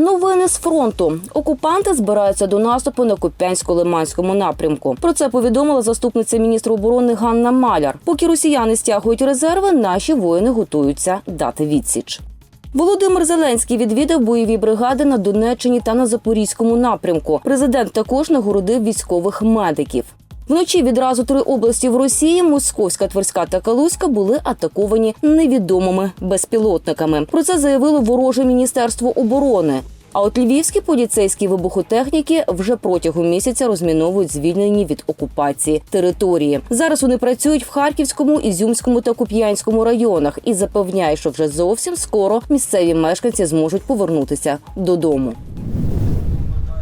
Новини з фронту. Окупанти збираються до наступу на Куп'янсько-Лиманському напрямку. Про це повідомила заступниця міністра оборони Ганна Маляр. Поки росіяни стягують резерви, наші воїни готуються дати відсіч. Володимир Зеленський відвідав бойові бригади на Донеччині та на Запорізькому напрямку. Президент також нагородив військових медиків. Вночі відразу три області в Росії Московська, Тверська та Калузька були атаковані невідомими безпілотниками. Про це заявило вороже міністерство оборони. А от львівські поліцейські вибухотехніки вже протягом місяця розміновують звільнені від окупації території. Зараз вони працюють в Харківському, Ізюмському та Куп'янському районах і запевняють, що вже зовсім скоро місцеві мешканці зможуть повернутися додому.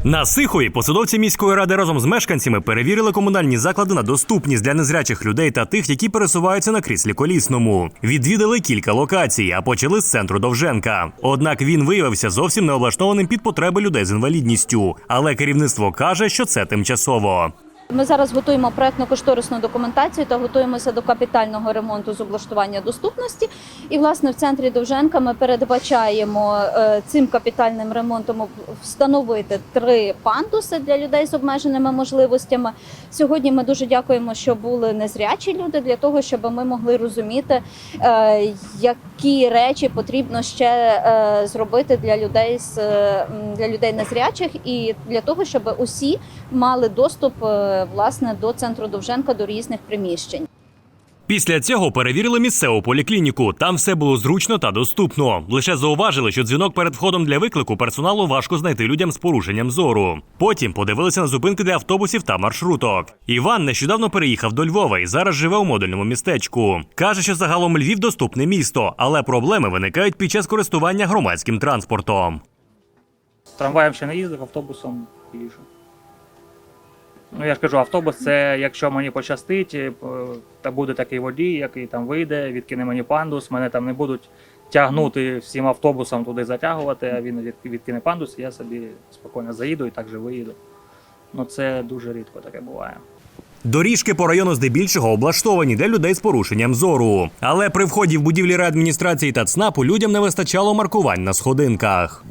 На Сихові посадовці міської ради разом з мешканцями перевірили комунальні заклади на доступність для незрячих людей та тих, які пересуваються на кріслі колісному. Відвідали кілька локацій, а почали з центру Довженка. Однак він виявився зовсім не облаштованим під потреби людей з інвалідністю. Але керівництво каже, що це тимчасово. Ми зараз готуємо проектно-кошторисну документацію та готуємося до капітального ремонту з облаштування доступності. І власне в центрі Довженка ми передбачаємо е, цим капітальним ремонтом встановити три пандуси для людей з обмеженими можливостями. Сьогодні ми дуже дякуємо, що були незрячі люди для того, щоб ми могли розуміти, е, які речі потрібно ще е, зробити для людей з для людей незрячих, і для того, щоб усі мали доступ власне до центру Довженка до різних приміщень. Після цього перевірили місцеву поліклініку. Там все було зручно та доступно. Лише зауважили, що дзвінок перед входом для виклику персоналу важко знайти людям з порушенням зору. Потім подивилися на зупинки для автобусів та маршруток. Іван нещодавно переїхав до Львова і зараз живе у модульному містечку. каже, що загалом Львів доступне місто, але проблеми виникають під час користування громадським транспортом. Трамваєм ще не їздив, автобусом їжджу. Ну, я ж кажу, автобус це якщо мені пощастить, е, та буде такий водій, який там вийде, відкине мені пандус, мене там не будуть тягнути всім автобусом туди затягувати, а він відкине пандус, я собі спокійно заїду і так же виїду. Ну це дуже рідко таке буває. Доріжки по району здебільшого облаштовані для людей з порушенням зору. Але при вході в будівлі реадміністрації та ЦНАПу людям не вистачало маркувань на сходинках.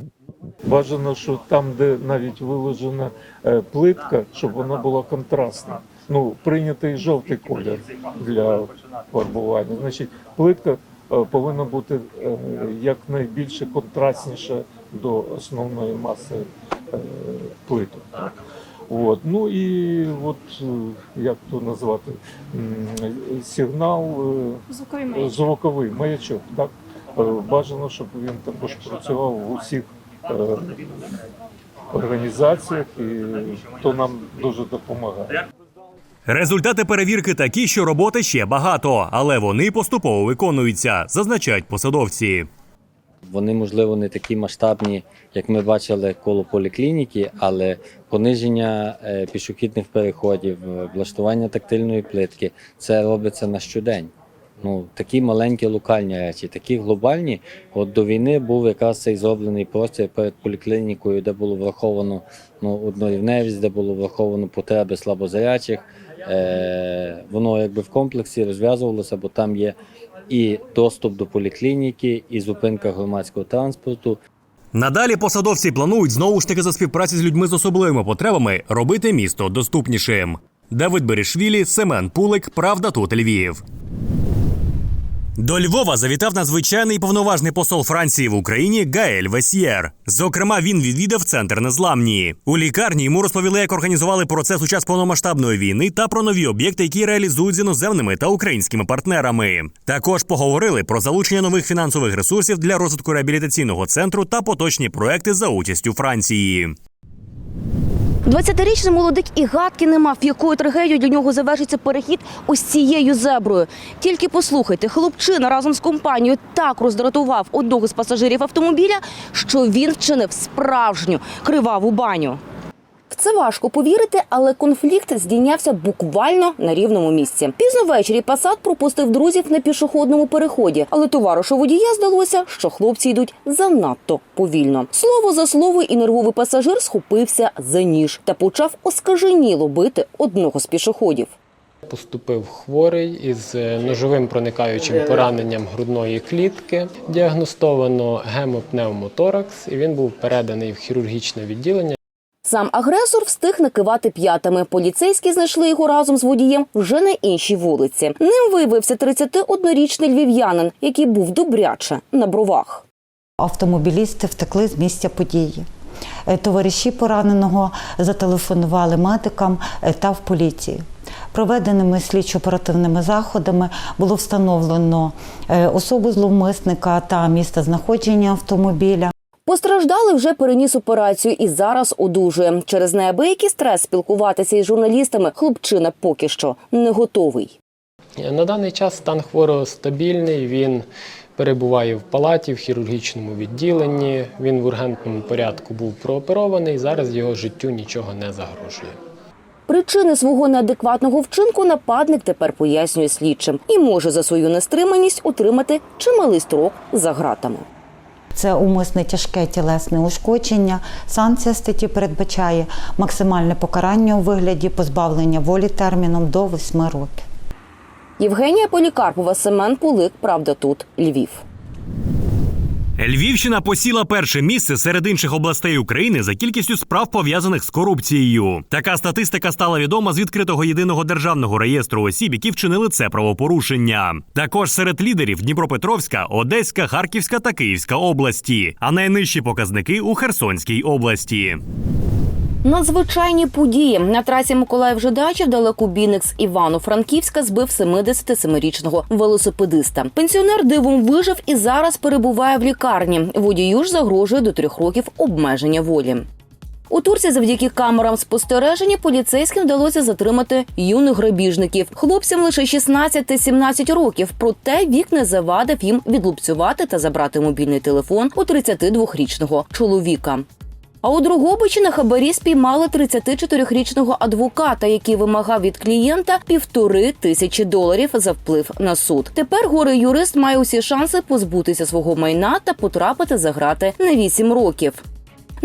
Бажано, що там, де навіть виложена е, плитка, щоб вона була контрастна. Ну, прийнятий жовтий колір для фарбування. Значить, плитка е, повинна бути е, якнайбільше контрастніша до основної маси плиток. От. Ну і от як то назвати сигнал звуковий маячок. Так бажано, щоб він також працював в усіх організаціях, і то нам дуже допомагає. Результати перевірки такі, що роботи ще багато, але вони поступово виконуються, зазначають посадовці. Вони, можливо, не такі масштабні, як ми бачили коло поліклініки, але пониження е, пішохідних переходів, е, влаштування тактильної плитки це робиться на щодень. Ну, такі маленькі локальні речі, такі глобальні. От до війни був якраз цей зроблений простір перед поліклінікою, де було враховано ну, однорівневість, де було враховано потреби слабозарячих. Е, воно якби в комплексі розв'язувалося, бо там є і доступ до поліклініки, і зупинка громадського транспорту, Надалі посадовці планують знову ж таки за співпраці з людьми з особливими потребами робити місто доступнішим. Давид Берішвілі, Семен Пулик, Правда тут Львів. До Львова завітав надзвичайний повноважний посол Франції в Україні Гаель Весьєр. Зокрема, він відвідав центр незламні. У лікарні йому розповіли, як організували процес у час повномасштабної війни та про нові об'єкти, які реалізують з іноземними та українськими партнерами. Також поговорили про залучення нових фінансових ресурсів для розвитку реабілітаційного центру та поточні проекти за участю Франції. 20-річний молодик і гадки не мав, якою трагедією для нього завершиться перехід ось цією зеброю. Тільки послухайте, хлопчина разом з компанією так роздратував одного з пасажирів автомобіля, що він вчинив справжню криваву баню. В це важко повірити, але конфлікт здійнявся буквально на рівному місці. Пізно ввечері Пасад пропустив друзів на пішохідному переході, але товаришу водія здалося, що хлопці йдуть занадто повільно. Слово за слово, і нервовий пасажир схопився за ніж та почав оскаженіло бити одного з пішоходів. Поступив хворий із е, ножовим проникаючим пораненням грудної клітки. Діагностовано гемопневмоторакс, і він був переданий в хірургічне відділення. Сам агресор встиг накивати п'ятами. Поліцейські знайшли його разом з водієм вже на іншій вулиці. Ним виявився 31-річний львів'янин, який був добряче на бровах. Автомобілісти втекли з місця події. Е, Товариші пораненого зателефонували медикам е, та в поліцію. Проведеними слідчо-оперативними заходами було встановлено е, особу зловмисника та місце знаходження автомобіля. Постраждалий вже переніс операцію і зараз одужує. Через неабиякий стрес спілкуватися із журналістами хлопчина поки що не готовий. На даний час стан хворого стабільний. Він перебуває в палаті в хірургічному відділенні. Він в ургентному порядку був прооперований. Зараз його життю нічого не загрожує. Причини свого неадекватного вчинку нападник тепер пояснює слідчим і може за свою нестриманість отримати чималий строк за ґратами. Це умисне тяжке тілесне ушкодження. Санкція статті передбачає максимальне покарання у вигляді позбавлення волі терміном до 8 років. Євгенія Полікарпова, Семен Пулик. Правда, тут Львів. Львівщина посіла перше місце серед інших областей України за кількістю справ пов'язаних з корупцією. Така статистика стала відома з відкритого єдиного державного реєстру осіб, які вчинили це правопорушення. Також серед лідерів Дніпропетровська, Одеська, Харківська та Київська області, а найнижчі показники у Херсонській області. Надзвичайні події на трасі Миколаїв Жидачів далеко бійник з Івано-Франківська збив 77-річного велосипедиста. Пенсіонер дивом вижив і зараз перебуває в лікарні. Водію ж загрожує до трьох років обмеження волі. У Турці завдяки камерам спостереження поліцейським вдалося затримати юних грабіжників. Хлопцям лише 16 та 17 років. Проте вік не завадив їм відлупцювати та забрати мобільний телефон у 32-річного чоловіка. А у Другобичі на хабарі спіймали 34-річного адвоката, який вимагав від клієнта півтори тисячі доларів за вплив на суд. Тепер горе юрист має усі шанси позбутися свого майна та потрапити за грати на 8 років.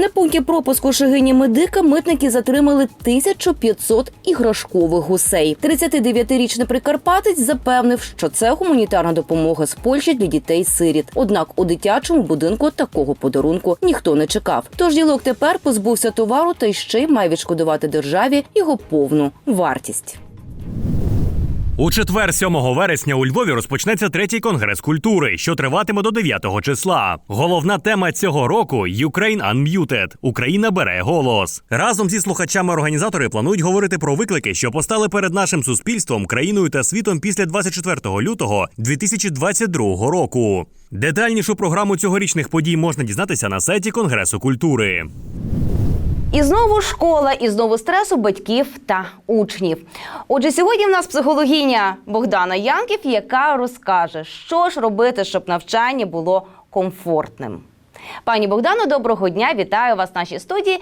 На пункті пропуску Шигині Медика митники затримали 1500 іграшкових гусей. 39-річний прикарпатець запевнив, що це гуманітарна допомога з Польщі для дітей-сиріт. Однак у дитячому будинку такого подарунку ніхто не чекав. Тож ділок тепер позбувся товару та й ще й має відшкодувати державі його повну вартість. У четвер, 7 вересня, у Львові розпочнеться третій конгрес культури, що триватиме до 9 числа. Головна тема цього року Ukraine Unmuted – Україна бере голос. Разом зі слухачами організатори планують говорити про виклики, що постали перед нашим суспільством, країною та світом після 24 лютого 2022 року. Детальнішу програму цьогорічних подій можна дізнатися на сайті Конгресу культури. І знову школа, і знову стрес у батьків та учнів. Отже, сьогодні в нас психологиня Богдана Янків, яка розкаже, що ж робити, щоб навчання було комфортним. Пані Богдано, доброго дня! Вітаю вас в нашій студії.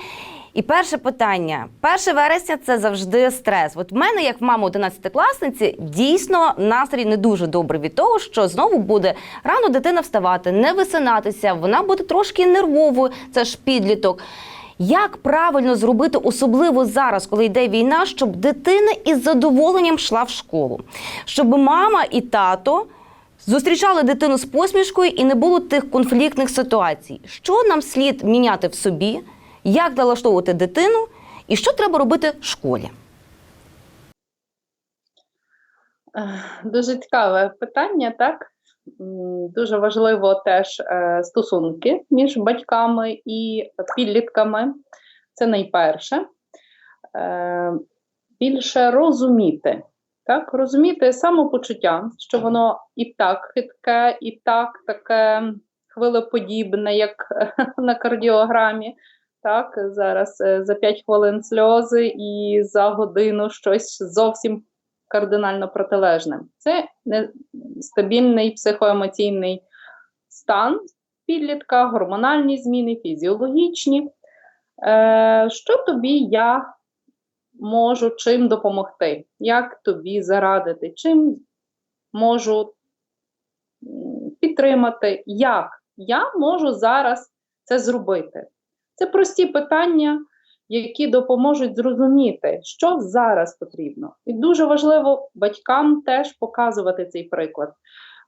І перше питання: 1 вересня це завжди стрес. От в мене, як в мами 11-класниці, дійсно настрій не дуже добрий від того, що знову буде рано дитина вставати, не висинатися. Вона буде трошки нервовою. Це ж підліток. Як правильно зробити, особливо зараз, коли йде війна, щоб дитина із задоволенням йшла в школу, щоб мама і тато зустрічали дитину з посмішкою і не було тих конфліктних ситуацій? Що нам слід міняти в собі, як налаштовувати дитину, і що треба робити в школі? Дуже цікаве питання, так? Дуже важливо теж е, стосунки між батьками і підлітками. Це найперше. Е, Більше розуміти, так? Розуміти самопочуття, що воно і так хитке, і так таке хвилеподібне, як на кардіограмі. Так, зараз е, за 5 хвилин сльози і за годину щось зовсім кардинально протилежне. Це нестабільний психоемоційний стан підлітка, гормональні зміни, фізіологічні. Е, що тобі я можу чим допомогти? Як тобі зарадити? Чим можу підтримати? Як я можу зараз це зробити? Це прості питання, які допоможуть зрозуміти, що зараз потрібно. І дуже важливо батькам теж показувати цей приклад.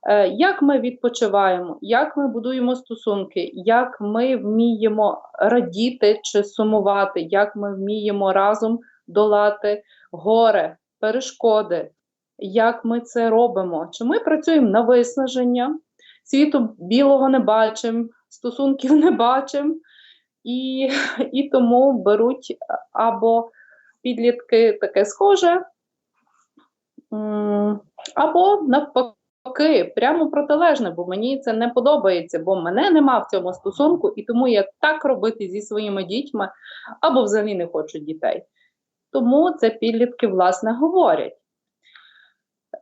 Е, Як ми відпочиваємо, як ми будуємо стосунки, як ми вміємо радіти чи сумувати, як ми вміємо разом долати горе, перешкоди, як ми це робимо? Чи ми працюємо на виснаження, світу білого не бачимо, стосунків не бачимо, і, і тому беруть або підлітки таке схоже, або навпаки, прямо протилежне, бо мені це не подобається, бо мене нема в цьому стосунку, і тому я так робити зі своїми дітьми, або взагалі не хочу дітей. Тому це підлітки, власне, говорять.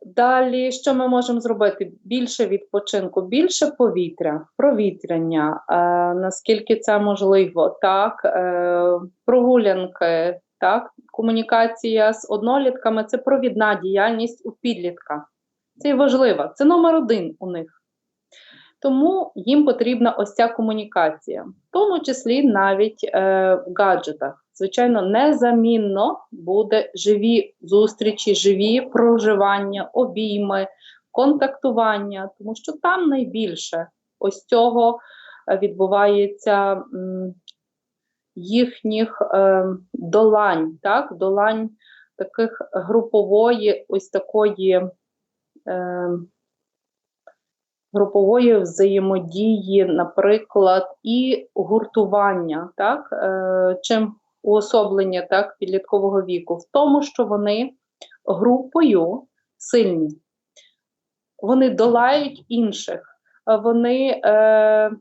Далі, що ми можемо зробити? Більше відпочинку, більше повітря, провітряння, е, наскільки це можливо, так, е, прогулянки, так, комунікація з однолітками це провідна діяльність у підлітка. Це і важливо, це номер один у них. Тому їм потрібна ось ця комунікація, в тому числі навіть е, в гаджетах. Звичайно, незамінно буде живі зустрічі, живі проживання, обійми, контактування, тому що там найбільше ось цього е, відбувається їхніх е, долань, так, долань таких групової, ось такої. Е, групової взаємодії, наприклад, і гуртування, так, чим уособлення так, підліткового віку, в тому, що вони групою сильні, вони долають інших, вони е,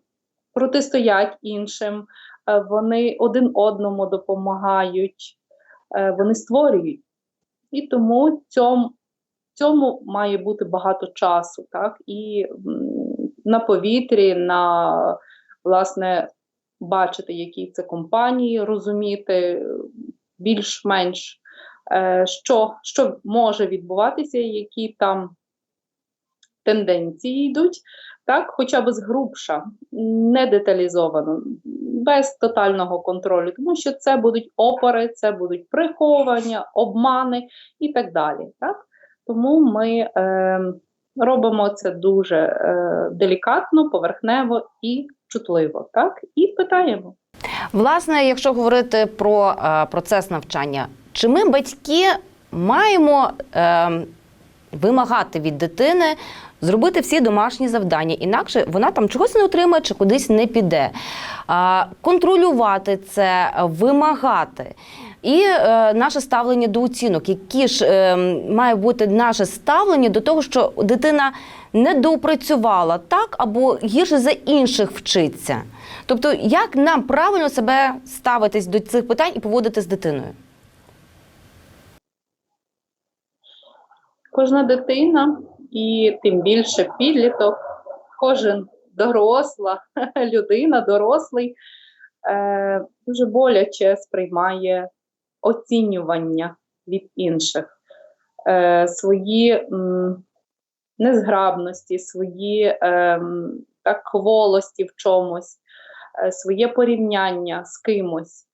протистоять іншим, е, вони один одному допомагають, е, вони створюють. І тому цьому цьому має бути багато часу, так? І на повітрі, на власне бачити, які це компанії, розуміти більш-менш, е, що, що може відбуватися, які там тенденції йдуть, так, хоча б згрубша, не деталізовано, без тотального контролю, тому що це будуть опори, це будуть приховування, обмани і так далі. Так? Тому ми е, робимо це дуже е, делікатно, поверхнево і чутливо, так? І питаємо. Власне, якщо говорити про е, процес навчання, чи ми, батьки, маємо е, вимагати від дитини зробити всі домашні завдання, інакше вона там чогось не отримає чи кудись не піде. Е, контролювати це, вимагати. І е, наше ставлення до оцінок, які ж е, має бути наше ставлення до того, що дитина не допрацювала так або гірше за інших вчиться. Тобто, як нам правильно себе ставитись до цих питань і поводити з дитиною? Кожна дитина, і тим більше підліток, кожен доросла людина, дорослий, е, дуже боляче сприймає оцінювання від інших, е, свої м, незграбності, свої е, так, кволості в чомусь, е, своє порівняння з кимось.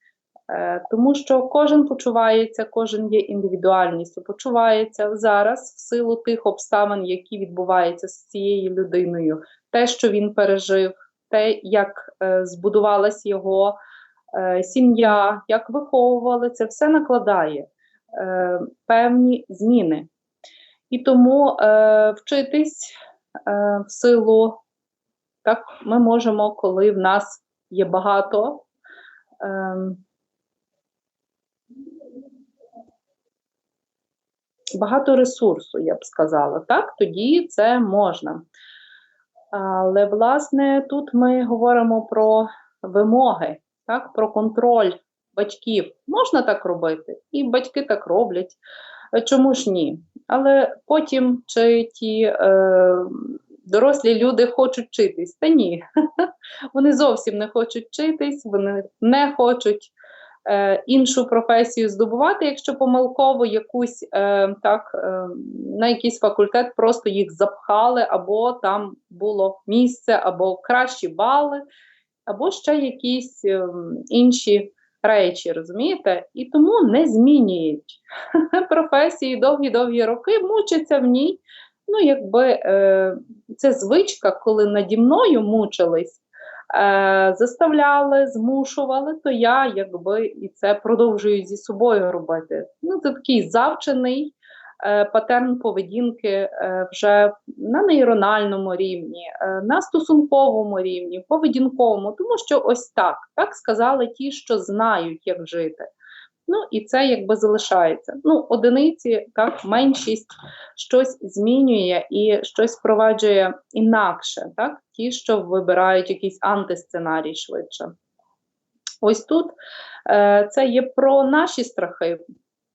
Е, Тому що кожен почувається, кожен є індивідуальністю, почувається зараз в силу тих обставин, які відбуваються з цією людиною, те, що він пережив, те, як е, збудувалась його сім'я, як виховували, це все накладає е, певні зміни. І тому е, вчитись е, в силу, так ми можемо, коли в нас є багато. Е, багато ресурсу, я б сказала, так, тоді це можна. Але, власне, тут ми говоримо про вимоги, так, про контроль батьків. Можна так робити, і батьки так роблять. Е, Чому ж ні? Але потім чи ті е, дорослі люди хочуть вчитись? Та ні. Вони зовсім не хочуть вчитись, вони не хочуть е, іншу професію здобувати, якщо помилково якусь е, так, е, на якийсь факультет просто їх запхали, або там було місце, або кращі бали, або ще якісь е, інші речі, розумієте? І тому не змінюють професії довгі-довгі роки, мучаться в ній. Ну, якби е, це звичка, коли наді мною мучились, е, заставляли, змушували, то я якби і це продовжую зі собою робити. Ну, це такий завчений патерн поведінки е, вже на нейрональному рівні, е, на стосунковому рівні, поведінковому, тому що ось так, так сказали ті, що знають, як жити. Ну і це якби залишається. Ну, одиниці, так, меншість щось змінює і щось впроваджує інакше, так? Ті, що вибирають якийсь антисценарій швидше. Ось тут е, це є про наші страхи,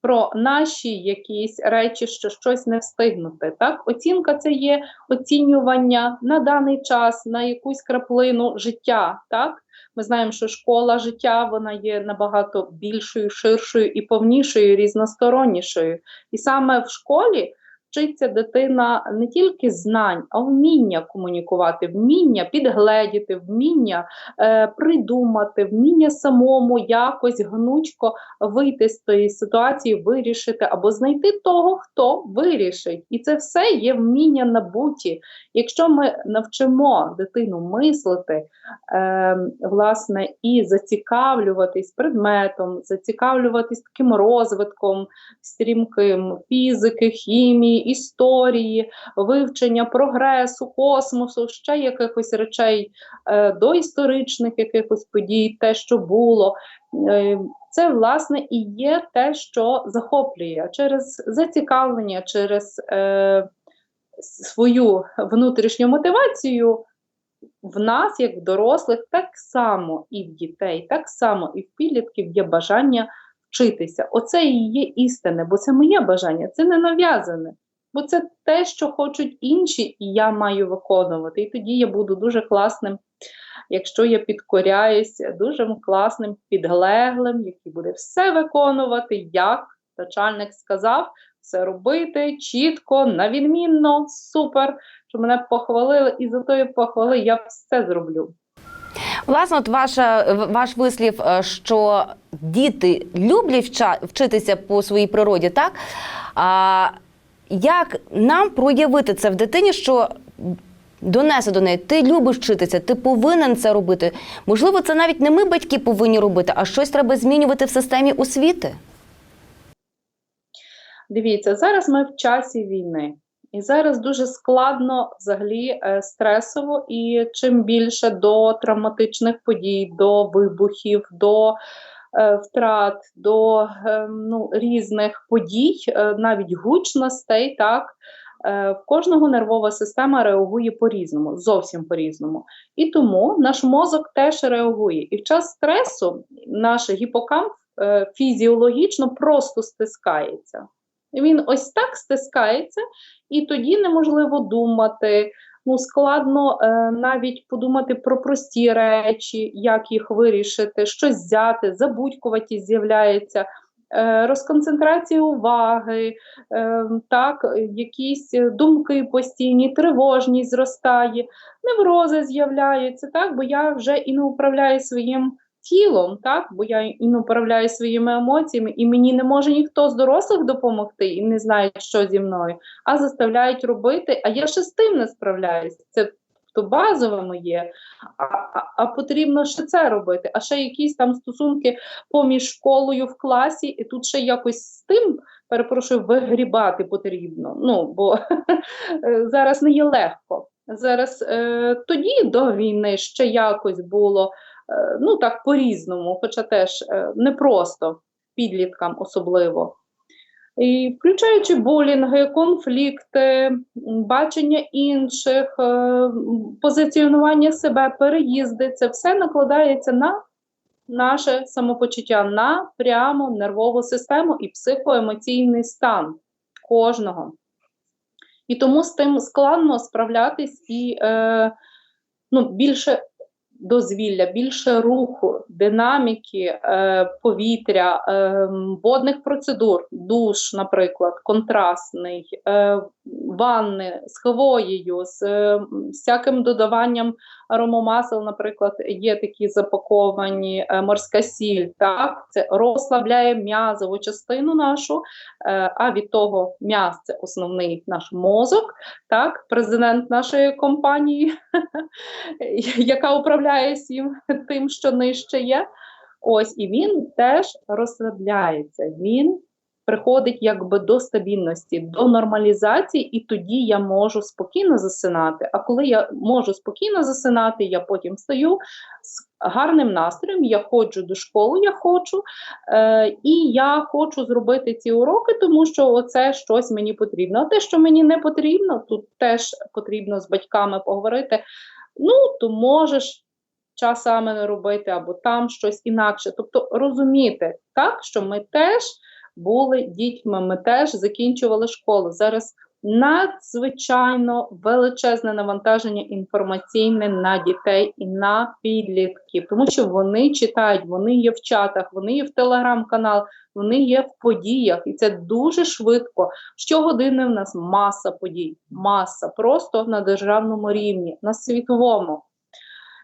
про наші якісь речі, що щось не встигнути. Так? Оцінка це є оцінювання на даний час, на якусь краплину життя. Так? Ми знаємо, що школа життя вона є набагато більшою, ширшою і повнішою, різностороннішою. І саме в школі вчиться дитина не тільки знань, а вміння комунікувати, вміння підгледіти, вміння е, придумати, вміння самому якось гнучко вийти з тої ситуації, вирішити або знайти того, хто вирішить. І це все є вміння набуті. Якщо ми навчимо дитину мислити, е, власне, і зацікавлюватись предметом, зацікавлюватись таким розвитком стрімким фізики, хімії, історії, вивчення прогресу, космосу, ще якихось речей е, доісторичних якихось подій, те, що було. Е, це власне і є те, що захоплює через зацікавлення, через е, свою внутрішню мотивацію. В нас, як в дорослих, так само і в дітей, так само і в підлітків є бажання вчитися. Оце і є істине, бо це моє бажання, це не нав'язане. Бо це те, що хочуть інші, і я маю виконувати. І тоді я буду дуже класним, якщо я підкоряюся, дуже класним, підглеглим, який буде все виконувати, як начальник сказав, все робити чітко, навідмінно, супер, що мене похвалили, і за тої похвали я все зроблю. Власне, от ваша ваш вислів, е, що діти люблять вчитися по своїй природі, так? А як нам проявити це в дитині, що донесе до неї, ти любиш вчитися, ти повинен це робити. Можливо, це навіть не ми, батьки, повинні робити, а щось треба змінювати в системі освіти. Дивіться, зараз ми в часі війни, і зараз дуже складно взагалі е, стресово, і чим більше до травматичних подій, до вибухів, до втрат, до е, ну, різних подій, е, навіть гучностей, так. е, В кожного нервова система реагує по-різному, зовсім по-різному. І тому наш мозок теж реагує. І в час стресу наш гіпокамп е, фізіологічно просто стискається. Він ось так стискається, і тоді неможливо думати. Ну, складно е, навіть подумати про прості речі, як їх вирішити, щось взяти, забудькуваті з'являється, е, розконцентрація уваги, е, так, якісь думки постійні, тривожність зростає, неврози з'являються, так, бо я вже і не управляю своїм тілом, так, бо я не управляю своїми емоціями, і мені не може ніхто з дорослих допомогти і не знає, що зі мною, а заставляють робити, а я ще з тим не справляюсь. Це то базове моє, а, а, а потрібно ще це робити. А ще якісь там стосунки поміж школою в класі, і тут ще якось з тим, перепрошую, вигрібати потрібно. Ну, бо зараз не є легко. Зараз е, тоді до війни ще якось було е, ну так по-різному, хоча теж е, непросто підліткам особливо. І включаючи булінги, конфлікти, бачення інших, е, позиціонування себе, переїзди, це все накладається на наше самопочуття, на прямо нервову систему і психоемоційний стан кожного. І тому з тим складно справлятись і е, ну, більше дозвілля, більше руху, динаміки, е, повітря, е, водних процедур, душ, наприклад, контрастний, е, ванни з хвоєю, з е, всяким додаванням аромамасел, наприклад, є такі запаковані е, морська сіль. Так, це розслабляє м'язову частину нашу, е, а від того м'яз це основний наш мозок. Так, президент нашої компанії, яка управляє всім тим, що нижче є. Ось і він теж розслабляється. Він приходить якби до стабільності, до нормалізації, і тоді я можу спокійно засинати. А коли я можу спокійно засинати, я потім встаю з гарним настроєм, я ходжу до школи, я хочу, е, і я хочу зробити ці уроки, тому що оце щось мені потрібно. А те, що мені не потрібно, тут теж потрібно з батьками поговорити. Ну, то можеш час саме не робити, або там щось інакше. Тобто розуміти, так, що ми теж були дітьми, ми теж закінчували школу. Зараз надзвичайно величезне навантаження інформаційне на дітей і на підлітків, тому що вони читають, вони є в чатах, вони є в телеграм-канал, вони є в подіях, і це дуже швидко. Щогодини в нас маса подій, маса просто на державному рівні, на світовому.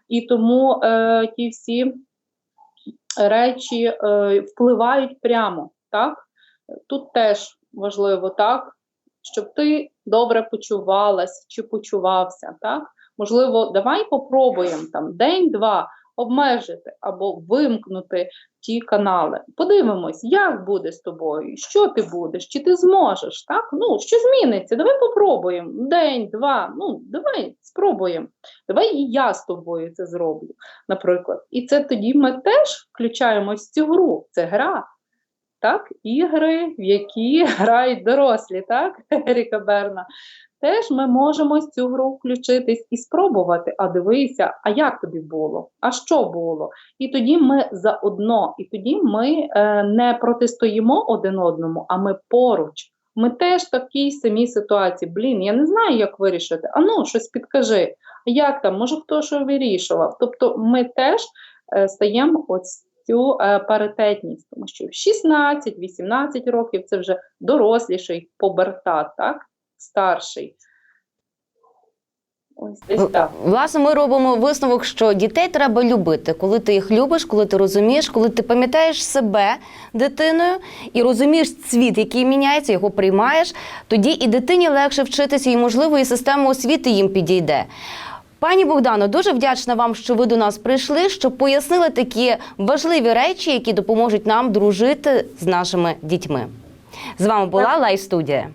І тому е, ті всі речі е, впливають прямо. Так? Тут теж важливо, так, щоб ти добре почувалась чи почувався. Так? Можливо, давай попробуємо там день-два обмежити або вимкнути ті канали. Подивимось, як буде з тобою, що ти будеш, чи ти зможеш, так? Ну, що зміниться? Давай попробуємо. День, два. Ну, давай спробуємо. Давай і я з тобою це зроблю, наприклад. І це тоді ми теж включаємось в цю гру. Це гра. Так, ігри, в які грають дорослі, так, Еріка Берна. Теж ми можемо з цю гру включитись і спробувати. А дивися, а як тобі було? А що було? І тоді ми заодно, і тоді ми е, не протистоїмо один одному, а ми поруч. Ми теж в такій самій ситуації. Блін, я не знаю, як вирішити. А ну, щось підкажи. А як там? Може, хто що вирішував? Тобто, ми теж е, стаємо ось цю е, паритетність, тому що в 16-18 років це вже доросліший побертат, так? Старший. Ось десь так. Власне, ми робимо висновок, що дітей треба любити, коли ти їх любиш, коли ти розумієш, коли ти пам'ятаєш себе дитиною і розумієш світ, який міняється, його приймаєш, тоді і дитині легше вчитися, і можливо, і система освіти їм підійде. Пані Богдано, дуже вдячна вам, що ви до нас прийшли, щоб пояснили такі важливі речі, які допоможуть нам дружити з нашими дітьми. З вами була Лайв студія.